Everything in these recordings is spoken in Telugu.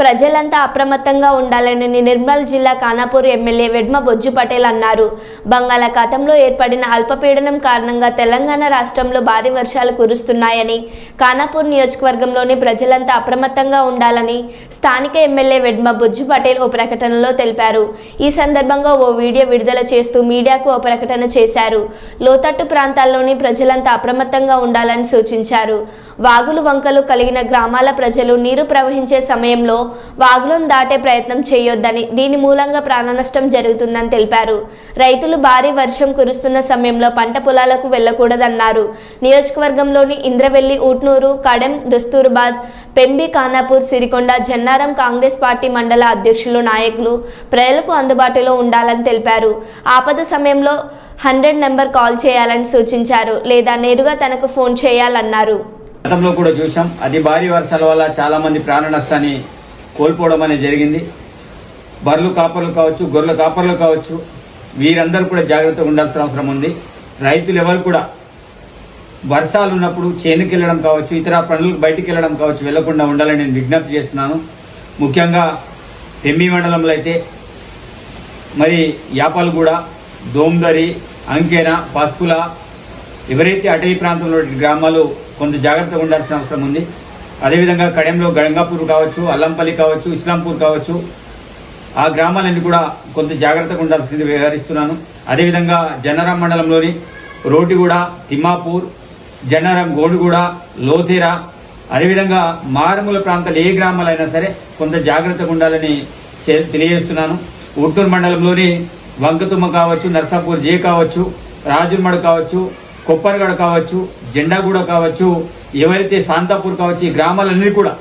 ప్రజలంతా అప్రమత్తంగా ఉండాలని నిర్మల్ జిల్లా ఖానాపూర్ ఎమ్మెల్యే వెడ్మ బొజ్జు పటేల్ అన్నారు. బంగాళాఖాతంలో ఏర్పడిన అల్పపీడనం కారణంగా తెలంగాణ రాష్ట్రంలో భారీ వర్షాలు కురుస్తున్నాయని ఖానాపూర్ నియోజకవర్గంలోని ప్రజలంతా అప్రమత్తంగా ఉండాలని స్థానిక ఎమ్మెల్యే వెడ్మ బొజ్జు పటేల్ ఓ ప్రకటనలో తెలిపారు. ఈ సందర్భంగా ఓ వీడియో విడుదల చేస్తూ మీడియాకు ఓ ప్రకటన చేశారు. లోతట్టు ప్రాంతాల్లోని ప్రజలంతా అప్రమత్తంగా ఉండాలని సూచించారు. వాగులు వంకలు కలిగిన గ్రామాల ప్రజలు నీరు ప్రవహించే సమయంలో వాగులను దాటే ప్రయత్నం చేయొద్దని దీని మూలంగా ప్రాణనష్టం జరుగుతుందని తెలిపారు. రైతులు భారీ వర్షం కురుస్తున్న సమయంలో పంట పొలాలకు వెళ్ళకూడదన్నారు నియోజకవర్గంలోని ఇంద్రవెల్లి ఊట్నూరు కడెం దస్తూర్బాద్ పెంబి ఖానాపూర్ సిరికొండ జన్నారం కాంగ్రెస్ పార్టీ మండల అధ్యక్షులు నాయకులు ప్రజలకు అందుబాటులో ఉండాలని తెలిపారు. ఆపద సమయంలో హండ్రెడ్ నెంబర్ కాల్ చేయాలని సూచించారు లేదా నేరుగా తనకు ఫోన్ చేయాలన్నారు. గతంలో కూడా చూసాం అది భారీ వర్షాల వల్ల చాలా మంది ప్రాణ నష్టాన్ని కోల్పోవడం అనేది జరిగింది. బర్రెలు కాపర్లు కావచ్చు గొర్రెల కాపర్లు కావచ్చు వీరందరూ కూడా జాగ్రత్తగా ఉండాల్సిన అవసరం ఉంది. రైతులు ఎవరు కూడా వర్షాలు ఉన్నప్పుడు చేనుకి వెళ్ళడం కావచ్చు ఇతర పనులకు బయటికి వెళ్ళడం కావచ్చు వెళ్ళకుండా ఉండాలని నేను విజ్ఞప్తి చేస్తున్నాను. ముఖ్యంగా పెమ్మి మండలంలో అయితే మరి యాపల్గూడ దోమ్దరి అంకెన పసుపుల ఎవరైతే అటవీ ప్రాంతంలో గ్రామాలు కొంత జాగ్రత్తగా ఉండాల్సిన అవసరం ఉంది. అదేవిధంగా కడెంలో గంగాపూర్ కావచ్చు అల్లంపల్లి కావచ్చు ఇస్లాంపూర్ కావచ్చు ఆ గ్రామాలన్నీ కూడా కొంత జాగ్రత్తగా ఉండాల్సింది వ్యవహరిస్తున్నాను. అదేవిధంగా జనరాం మండలంలోని రోటిగూడ తిమ్మాపూర్ జనరాం గోడుగూడ లోతేరా అదేవిధంగా మారుమూల ప్రాంతాలు ఏ గ్రామాలైనా సరే కొంత జాగ్రత్తగా ఉండాలని తెలియజేస్తున్నాను. ఉట్టూరు మండలంలోని వంకతుమ్మ కావచ్చు నర్సాపూర్ జే కావచ్చు రాజుమడు కావచ్చు కొప్పరిగడ కావచ్చు జెండాగూడ కావచ్చు ఎవరైతే శాంతాపూర్ కావచ్చు ఈ గ్రామాలన్నీ కూడా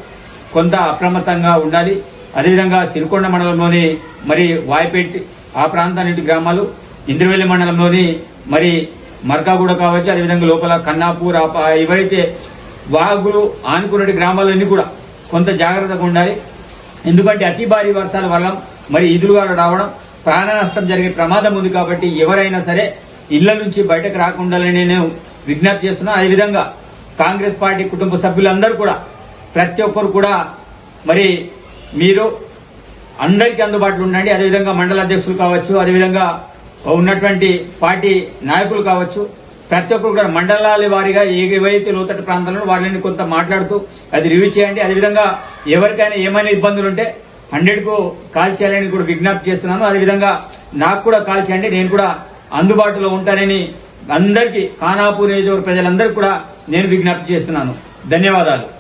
కొంత అప్రమత్తంగా ఉండాలి. అదేవిధంగా సిరికొండ మండలంలోని మరి వాయిపేట్ ఆ ప్రాంతానికి గ్రామాలు ఇంద్రవెల్లి మండలంలోని మరి మర్కాగూడ కావచ్చు అదేవిధంగా లోపల కన్నాపూర్ ఎవరైతే వాగులు ఆనుకున్న గ్రామాలన్నీ కూడా కొంత జాగ్రత్తగా ఉండాలి. ఎందుకంటే అతి భారీ వర్షాల వల్ల మరి ఈదులుగా రావడం ప్రాణ నష్టం జరిగే ప్రమాదం ఉంది కాబట్టి ఎవరైనా సరే ఇళ్ళ నుంచి బయటకు రాకుండాలని నేను విజ్ఞప్తి చేస్తున్నాను అదేవిధంగా కాంగ్రెస్ పార్టీ కుటుంబ సభ్యులందరూ కూడా ప్రతి ఒక్కరు కూడా మరి మీరు అందరికీ అందుబాటులో ఉండండి. అదేవిధంగా మండల అధ్యక్షులు కావచ్చు అదేవిధంగా ఉన్నటువంటి పార్టీ నాయకులు కావచ్చు. ప్రతి ఒక్కరు కూడా మండలాల వారీగా ఏవైతే లోతట్టు ప్రాంతాలను వాళ్ళని కొంత మాట్లాడుతూ అది రివ్యూ చేయండి. అదేవిధంగా ఎవరికైనా ఏమైనా ఇబ్బందులు ఉంటే హండ్రెడ్కు కాల్ చేయాలని కూడా విజ్ఞప్తి చేస్తున్నాను. అదేవిధంగా నాకు కూడా కాల్ చేయండి. నేను కూడా అందుబాటులో ఉంటారని అందరికీ ఖానాపూర్ నియోజకవర్గ ప్రజలందరికీ కూడా నేను విజ్ఞప్తి చేస్తున్నాను. ధన్యవాదాలు.